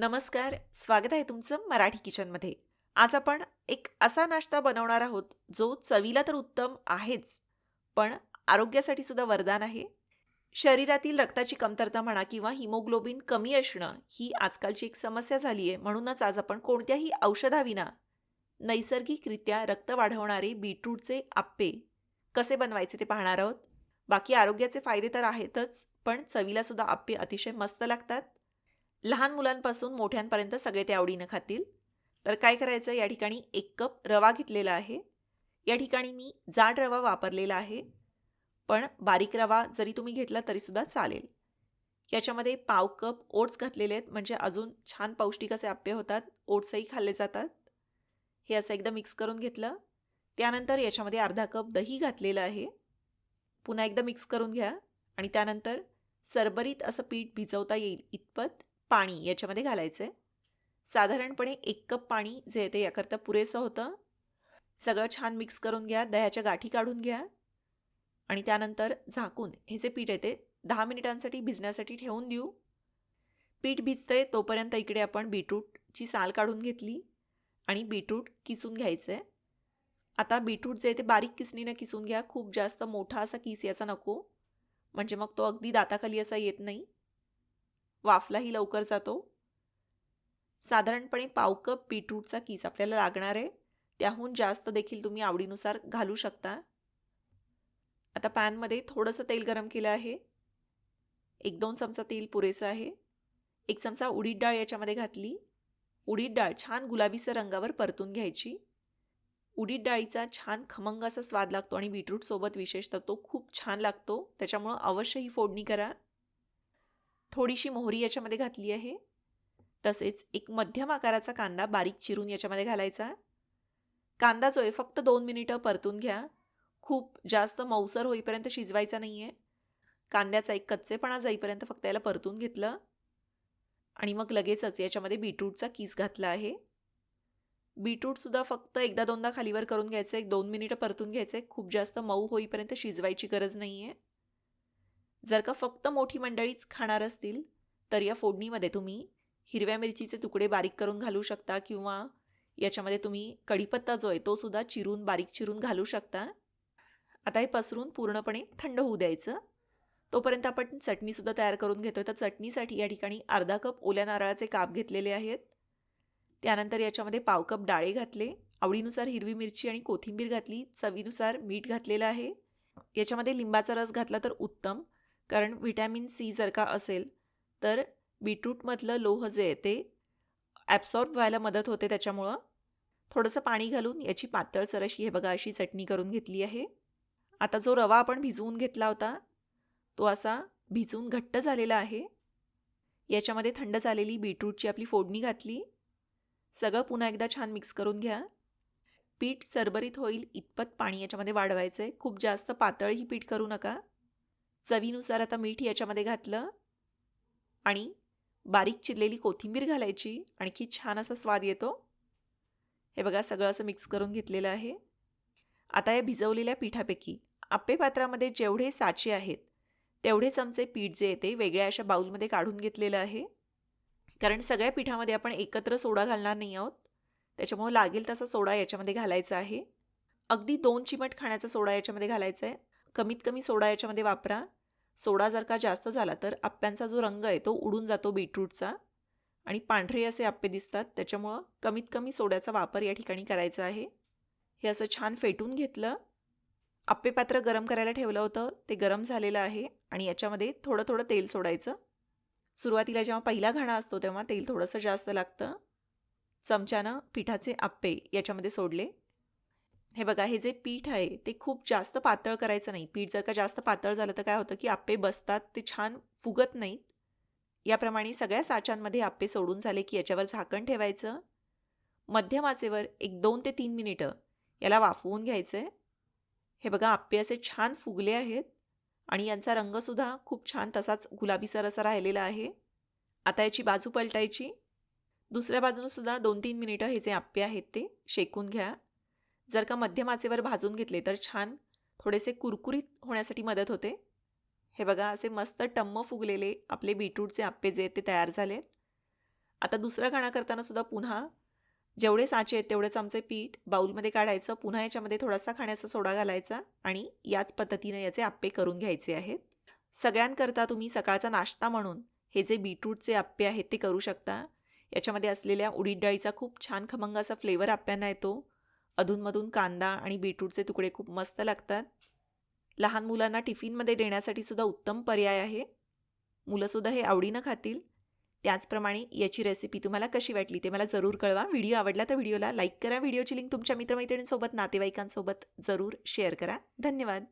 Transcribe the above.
नमस्कार स्वागत आहे तुमचं मराठी किचनमध्ये. आज आपण एक असा नाश्ता बनवणार आहोत जो चवीला तर उत्तम आहेच पण आरोग्यासाठी सुद्धा वरदान आहे. शरीरातील रक्ताची कमतरता म्हणा किंवा हिमोग्लोबिन कमी असणं ही आजकालची एक समस्या झाली आहे म्हणूनच आज आपण कोणत्याही औषधाविना नैसर्गिकरित्या रक्त वाढवणारे बीटरूटचे आप्पे कसे बनवायचे ते पाहणार आहोत. बाकी आरोग्याचे फायदे तर आहेतच पण चवीला सुद्धा आप्पे अतिशय मस्त लागतात. लहान मुलांपासून मोठ्यांपर्यंत सगळे ते आवडीनं खातील? तर काय करायचं? या ठिकाणी एक कप रवा घेतलेला आहे. या ठिकाणी मी जाड रवा वापरलेला आहे. पण बारीक रवा जरी तुम्ही घेतला तरीसुद्धा चालेल. याच्यामध्ये पाव कप ओट्स घातलेले आहेत. म्हणजे अजून छान पौष्टिक असे आप्पे होतात. ओट्सही खाल्ले जातात. हे असं एकदा मिक्स करून घेतलं. त्यानंतर याच्यामध्ये अर्धा कप दही घातलेलं आहे. पुन्हा एकदा मिक्स करून घ्या. आणि त्यानंतर सरबरीत असं पीठ भिजवता येईल इतपत. पाणी याच्यामध्ये घालायचं आहे साधारणपणे एक कप पाणी जे आहे ते याकरता पुरेसं होतं. सगळं छान मिक्स करून घ्या दह्याच्या गाठी काढून घ्या आणि त्यानंतर झाकून हे जे पीठ आहे ते दहा मिनिटांसाठी भिजण्यासाठी ठेवून देऊ. पीठ भिजतंय तोपर्यंत इकडे आपण बीटरूटची साल काढून घेतली आणि बीटरूट किसून घ्यायचं आहे आता बीटरूट जे आहे ते बारीक किसणीनं किसून घ्या खूप जास्त मोठा असा किस याचा नको. म्हणजे मग तो अगदी दाताखाली असा येत नाही. वाफलाही लवकर जातो. साधारणपणे पाव कप बीटरूटचा किस आपल्याला लागणार आहे. त्याहून जास्त देखील तुम्ही आवडीनुसार घालू शकता. आता पॅनमध्ये थोडंसं तेल गरम केलं आहे. एक दोन चमचा तेल पुरेसं आहे. एक चमचा उडीद डाळ याच्यामध्ये घातली. उडीद डाळ छान गुलाबीच्या रंगावर परतून घ्यायची. उडीद डाळीचा छान खमंग असा स्वाद लागतो आणि बीटरूटसोबत विशेषतः तो खूप छान लागतो. त्याच्यामुळं अवश्य ही फोडणी करा. थोडीशी मोहरी याच्यामध्ये घातली आहे. तसेच एक मध्यम आकाराचा कांदा बारीक चिरून याच्यामध्ये घालायचा. कांदा जो आहे फक्त दोन मिनिटं परतून घ्या. खूप जास्त मौसर होईपर्यंत शिजवायचा नाही आहे कांद्याचा एक कच्चेपणा जाईपर्यंत फक्त याला परतून घेतलं. आणि मग लगेचच याच्यामध्ये बीटरूटचा किस घातला आहे. बीटरूटसुद्धा फक्त एकदा दोनदा खालीवर करून घ्यायचं एक दोन मिनिटं परतून घ्यायचं आहे. खूप जास्त मऊ होईपर्यंत शिजवायची गरज नाही आहे जर का फक्त मोठी मंडळीच खाणार असतील तर या फोडणीमध्ये तुम्ही हिरव्या मिरचीचे तुकडे बारीक करून घालू शकता किंवा याच्यामध्ये तुम्ही कढीपत्ता जो आहे तो सुद्धा चिरून बारीक चिरून घालू शकता. आता हे पसरून पूर्णपणे थंड होऊ द्यायचं. तोपर्यंत आपण चटणीसुद्धा तयार करून घेतो तर चटणीसाठी या ठिकाणी अर्धा कप ओल्या नारळाचे काप घेतलेले आहेत. त्यानंतर याच्यामध्ये पाव कप डाळे घातले. आवडीनुसार हिरवी मिरची आणि कोथिंबीर घातली. चवीनुसार मीठ घातलेलं आहे. याच्यामध्ये लिंबाचा रस घातला तर उत्तम. कारण व्हिटॅमिन सी जर का असेल तर बीटरूटमधलं लोह जे आहे ते ॲब्सॉर्ब व्हायला मदत होते त्याच्यामुळं. थोडंसं पाणी घालून याची पातळसर अशी हे बघा अशी चटणी करून घेतली आहे. आता जो रवा आपण भिजवून घेतला होता तो असा भिजवून घट्ट झालेला आहे. याच्यामध्ये थंड झालेली बीटरूटची आपली फोडणी घातली. सगळं पुन्हा एकदा छान मिक्स करून घ्या. पीठ सरबरीत होईल इतपत पाणी याच्यामध्ये वाढवायचं आहे खूप जास्त पातळही पीठ करू नका. चवीनुसार आता मीठ याच्यामध्ये घातलं आणि बारीक चिरलेली कोथिंबीर घालायची. आणखी छान असा स्वाद येतो. हे बघा सगळं असं मिक्स करून घेतलेलं आहे. आता या भिजवलेल्या पिठापैकी आप्पे पात्रामध्ये जेवढे साचे आहेत तेवढे चमचे पीठ जे येते वेगळ्या अशा बाऊलमध्ये काढून घेतलेलं आहे. कारण सगळ्या पिठामध्ये आपण एकत्र सोडा घालणार नाही आहोत. त्याच्यामुळं लागेल तसा सोडा याच्यामध्ये घालायचा आहे. अगदी दोन चिमट खाण्याचा सोडा याच्यामध्ये घालायचा आहे. कमीत कमी सोडा याच्यामध्ये वापरा. सोडा जर का जास्त झाला तर आप्प्यांचा जो रंग आहे तो उडून जातो बीटरूटचा आणि पांढरे असे आप्पे दिसतात. त्याच्यामुळं कमीत कमी सोड्याचा वापर या ठिकाणी करायचा आहे. हे असं छान फेटून घेतलं. आप्पे पात्र गरम करायला ठेवलं होतं. ते गरम झालेलं आहे आणि याच्यामध्ये थोडं थोडं तेल सोडायचं. सुरुवातीला जेव्हा पहिला घाणा असतो तेव्हा तेल थोडंसं जास्त लागतं. चमच्यानं पिठाचे आप्पे याच्यामध्ये सोडले. हे बघा हे जे पीठ आहे ते खूप जास्त पातळ करायचं नाही. पीठ जर का जास्त पातळ झालं तर काय होतं की आप्पे बसतात ते छान फुगत नाहीत. याप्रमाणे सगळ्या साच्यांमध्ये आप्पे सोडून झाले की याच्यावर झाकण ठेवायचं. मध्यम आचेवर एक दोन ते तीन मिनिटं याला वाफवून घ्यायचं आहे हे बघा आप्पे असे छान फुगले आहेत आणि यांचा रंगसुद्धा खूप छान तसाच गुलाबीसर असा राहिलेला आहे. आता याची बाजू पलटायची. दुसऱ्या बाजूनसुद्धा दोन तीन मिनिटं हे जे आप्पे आहेत ते शेकून घ्या. जर का मध्यम आचेवर भाजून घेतले तर छान थोडेसे कुरकुरीत होण्यासाठी मदत होते. हे बघा असे मस्त टम्म फुगलेले आपले बीटरूटचे आप्पे जे आहेत ते तयार झालेत. आता दुसरा घाणा करताना सुद्धा पुन्हा जेवढे साचे आहेत तेवढेच आमचे पीठ बाऊलमध्ये काढायचं पुन्हा याच्यामध्ये थोडासा खाण्याचा सोडा घालायचा आणि याच पद्धतीने याचे आप्पे करून घ्यायचे आहेत. सगळ्यांकरता तुम्ही सकाळचा नाश्ता म्हणून हे जे बीटरूटचे आप्पे आहेत ते करू शकता. याच्यामध्ये असलेल्या उडीद डाळीचा खूप छान खमंग असा फ्लेवर आप्यांना येतो. अधूनमधून कांदा आणि बीटरूटचे तुकडे खूप मस्त लागतात. लहान मुलांना टिफिनमध्ये देण्यासाठी सुद्धा उत्तम पर्याय आहे. मुलंसुद्धा हे आवडीनं खातील. त्याचप्रमाणे याची रेसिपी तुम्हाला कशी वाटली ते मला जरूर कळवा. व्हिडिओ आवडला तर व्हिडिओला लाईक करा. व्हिडिओची लिंक तुमच्या मित्रमैत्रिणींसोबत नातेवाईकांसोबत जरूर शेअर करा. धन्यवाद.